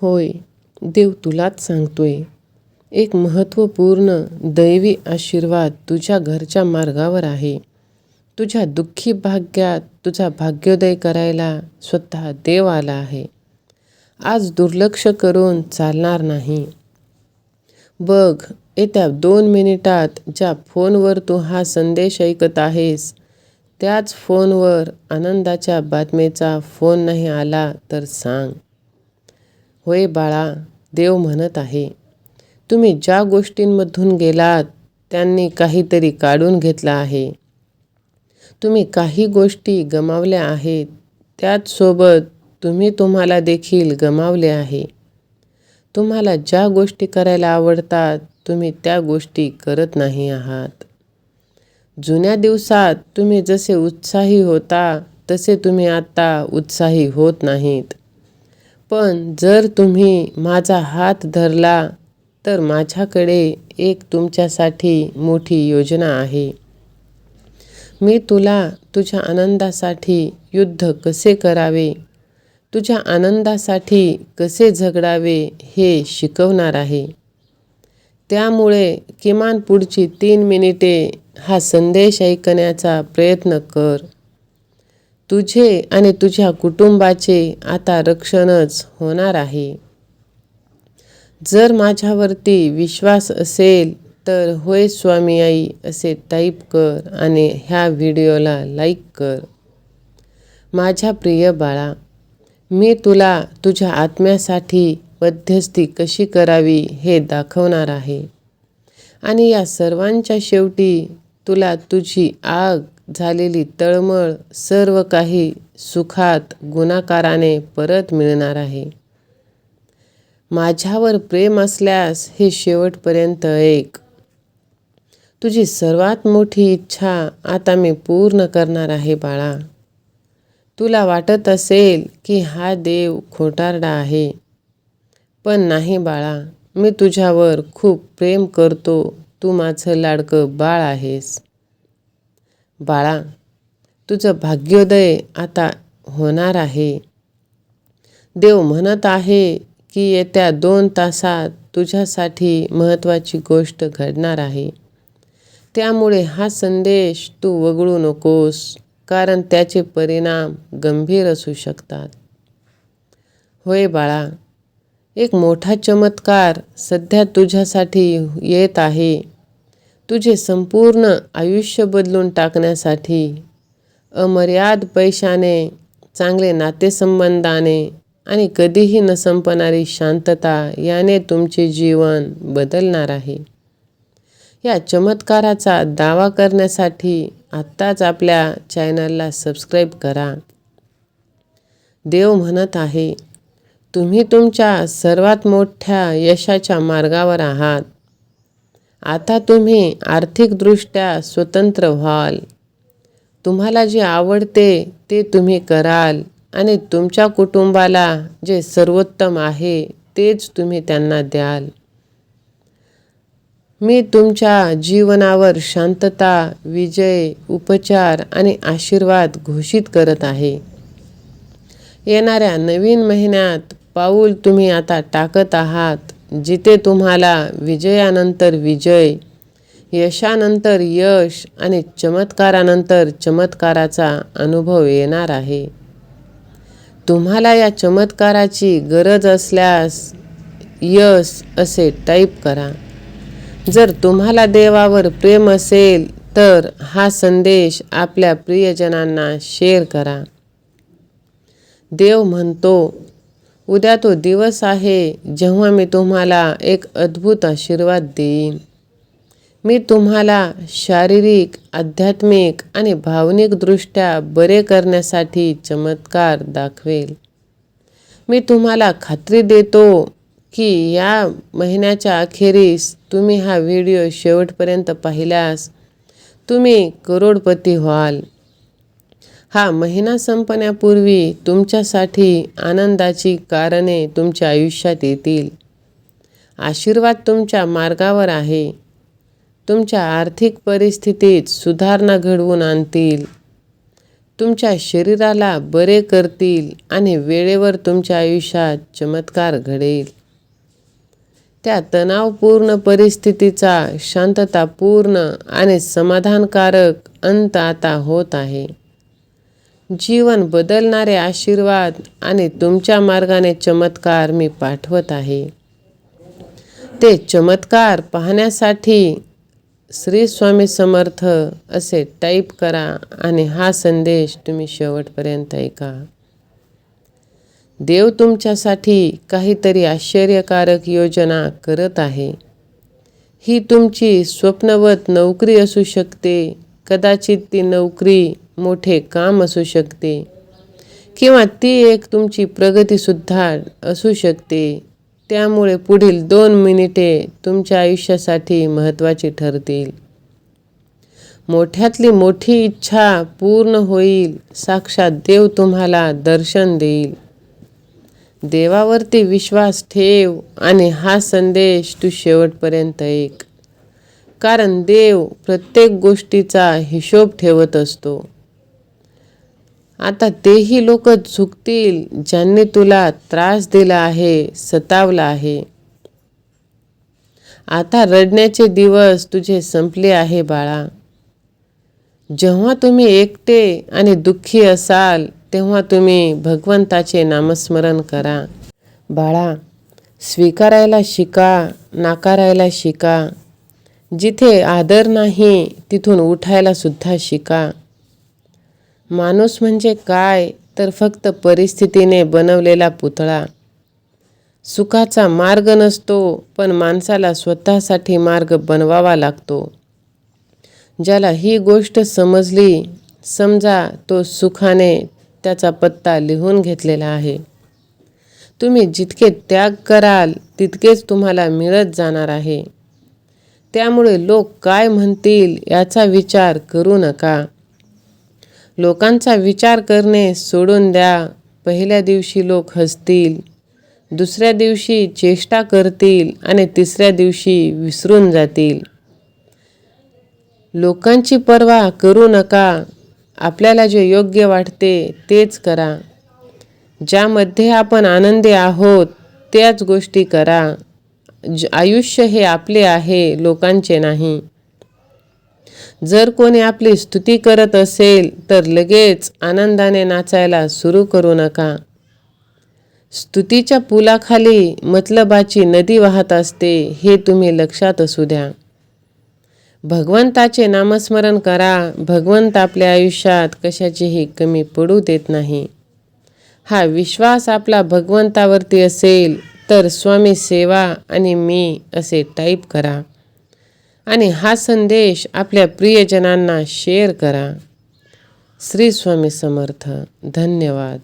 होय देव तुलाच सांगतोय. एक महत्त्वपूर्ण दैवी आशीर्वाद तुझ्या घरच्या मार्गावर आहे. तुझ्या दुःखी भाग्यात तुझा भाग्योदय करायला स्वतः देव आला आहे. आज दुर्लक्ष करून चालणार नाही. बघ येत्या दोन मिनिटात ज्या फोनवर तू हा संदेश ऐकत आहेस त्याच फोनवर आनंदाच्या बातमीचा फोन नाही आला तर सांग. होय बाळा देव म्हणत आहे. तुम्ही ज्या गोष्टींमधून गेलात त्यांनी काहीतरी काढून घेतला आहे. तुम्ही काही गोष्टी गमावल्या आहेत त्याचसोबत तुम्ही तुम्हाला देखील गमावले आहे. तुम्हाला ज्या गोष्टी करायला आवडतात तुम्ही त्या गोष्टी करत नाही आहात. जुन्या दिवसात तुम्ही जसे उत्साही होता तसे तुम्ही आत्ता उत्साही होत नाहीत. पण जर तुम्ही माझा हात धरला तर माझ्याकडे एक तुमच्यासाठी मोठी योजना आहे. मी तुला तुझ्या आनंदासाठी युद्ध कसे करावे तुझ्या आनंदासाठी कसे झगडावे हे शिकवणार आहे. त्यामुळे किमान पुढची तीन मिनिटे हा संदेश ऐकण्याचा प्रयत्न कर. तुझे आणि तुझ्या कुटुंबाचे आता रक्षणच होणार आहे. जर माझ्यावरती विश्वास असेल तर होय स्वामी आई असे टाईप कर आणि ह्या व्हिडिओला लाईक कर. माझ्या प्रिय बाळा मी तुला तुझ्या आत्म्यासाठी मध्यस्थी कशी करावी हे दाखवणार आहे. आणि या सर्वांच्या शेवटी तुला तुझी आग झालेली तळमळ सर्व काही सुखात गुणाकाराने परत मिळणार आहे. माझ्यावर प्रेम असल्यास हे शेवटपर्यंत एक. तुझी सर्वात मोठी इच्छा आता मी पूर्ण करणार आहे बाळा. तुला वाटत असेल की हा देव खोटारडा आहे. पण नाही बाळा मी तुझ्यावर खूप प्रेम करतो. तू माझं लाडकं बाळ आहेस. बाळा तुझं भाग्योदय आता होणार आहे. देव म्हणत आहे की येत्या दोन तासात तुझ्यासाठी महत्त्वाची गोष्ट घडणार आहे. त्यामुळे हा संदेश तू वगळू नकोस कारण त्याचे परिणाम गंभीर असू शकतात. होय बाळा एक मोठा चमत्कार सध्या तुझ्यासाठी येत आहे. तुझे संपूर्ण आयुष्य बदलून टाकण्यासाठी अमर्याद पैशाने चांगले नातेसंबंधाने आणि कधीही न संपणारी शांतता याने तुमचे जीवन बदलणार आहे. या चमत्काराचा दावा करण्यासाठी आत्ताच आपल्या चॅनलला सबस्क्राईब करा. देव म्हणत आहे तुम्ही तुमच्या सर्वात मोठ्या यशाच्या मार्गावर आहात. आता तुम्ही आर्थिकदृष्ट्या स्वतंत्र व्हाल. तुम्हाला जे आवडते ते तुम्ही कराल आणि तुमच्या कुटुंबाला जे सर्वोत्तम आहे तेच तुम्ही त्यांना द्याल. मी तुमच्या जीवनावर शांतता विजय उपचार आणि आशीर्वाद घोषित करत आहे. येणाऱ्या नवीन महिन्यात पाऊल तुम्ही आता टाकत आहात. जिथे तुम्हाला विजयानंतर विजय यशानंतर यश आणि चमत्कारानंतर चमत्काराचा अनुभव येणार आहे. तुम्हाला या चमत्काराची गरज असल्यास यश असे टाईप करा. जर तुम्हाला देवावर प्रेम असेल तर हा संदेश आपल्या प्रियजनांना शेअर करा. देव म्हणतो उद्या तो दिवस आहे जेव्हा मी तुम्हाला एक अद्भुत आशीर्वाद देईन. मी तुम्हाला शारीरिक आध्यात्मिक आणि भावनिकदृष्ट्या बरे करण्यासाठी चमत्कार दाखवेल. मी तुम्हाला खात्री देतो की या महिन्याच्या अखेरीस तुम्ही हा व्हिडिओ शेवटपर्यंत पाहिल्यास तुम्ही करोडपती व्हाल. हा महिना संपण्यापूर्वी तुमच्यासाठी आनंदाची कारणे तुमच्या आयुष्यात येतील. आशीर्वाद तुमच्या मार्गावर आहे. तुमच्या आर्थिक परिस्थितीत सुधारणा घडवून आणतील. तुमच्या शरीराला बरे करतील आणि वेळेवर तुमच्या आयुष्यात चमत्कार घडेल. त्या तणावपूर्ण परिस्थितीचा शांततापूर्ण आणि समाधानकारक अंत आता होत आहे. जीवन बदलणारे आशीर्वाद आणि तुमच्या मार्गाने चमत्कार मी पाठवत आहे. ते चमत्कार पाहण्यासाठी श्री स्वामी समर्थ असे टाईप करा आणि हा संदेश तुम्ही शेवटपर्यंत ऐका. देव तुमच्यासाठी काहीतरी आश्चर्यकारक योजना करत आहे. ही तुमची स्वप्नवत नोकरी असू शकते. कदाचित ती नोकरी मोठे काम असू शकते. किंवा ती एक तुमची प्रगतीसुद्धा असू शकते. त्यामुळे पुढील दोन मिनिटे तुमच्या आयुष्यासाठी महत्त्वाची ठरतील. मोठ्यातली मोठी इच्छा पूर्ण होईल साक्षात देव तुम्हाला दर्शन देईल. देवावरती विश्वास ठेव आणि हा संदेश तू शेवटपर्यंत ऐक. कारण देव प्रत्येक गोष्टीचा हिशोब ठेवत असतो. आता तेही लोक झुकतील ज्यांनी तुला त्रास दिला आहे सतावला आहे. आता रडण्याचे दिवस तुझे संपले आहे बाळा. जेव्हा तुम्ही एकटे आणि दुःखी असाल तेव्हा तुम्ही भगवंताचे नामस्मरण करा. बाळा स्वीकारायला शिका नाकारायला शिका. जिथे आदर नाही तिथून उठायला सुद्धा शिका. माणूस म्हणजे काय तर फक्त परिस्थितीने बनवलेला पुतळा. सुखाचा मार्ग नसतो पण माणसाला स्वतःसाठी मार्ग बनवावा लागतो. ज्याला ही गोष्ट समजली समजा तो सुखाने त्याचा पत्ता लिहून घेतलेला आहे. तुम्ही जितके त्याग कराल तितकेच तुम्हाला मिळत जाणार आहे. त्यामुळे लोक काय म्हणतील याचा विचार करू नका. लोकांचा विचार करणे सोडून द्या. पहिल्या दिवशी लोक हसतील दुसऱ्या दिवशी चेष्टा करतील आणि तिसऱ्या दिवशी विसरून जातील. लोकांची पर्वा करू नका. आपल्याला जे योग्य वाटते तेच करा. ज्यामध्ये आपण आनंदी आहोत त्याच गोष्टी करा. आयुष्य हे आपले आहे लोकांचे नाही. जर कोणी आपली स्तुती करत असेल तर लगेच आनंदाने नाचायला सुरू करू नका. स्तुतीच्या पुलाखाली मतलबाची नदी वाहत असते हे तुम्ही लक्षात असू द्या. भगवंताचे नामस्मरण करा. भगवंत आपल्या आयुष्यात कशाचीही कमी पडू देत नाही. हा विश्वास आपला भगवंतावरती असेल तर स्वामी सेवा आणि मी असे टाईप करा. आणि हा संदेश आपल्या प्रियजनांना शेअर करा. श्री स्वामी समर्थ धन्यवाद.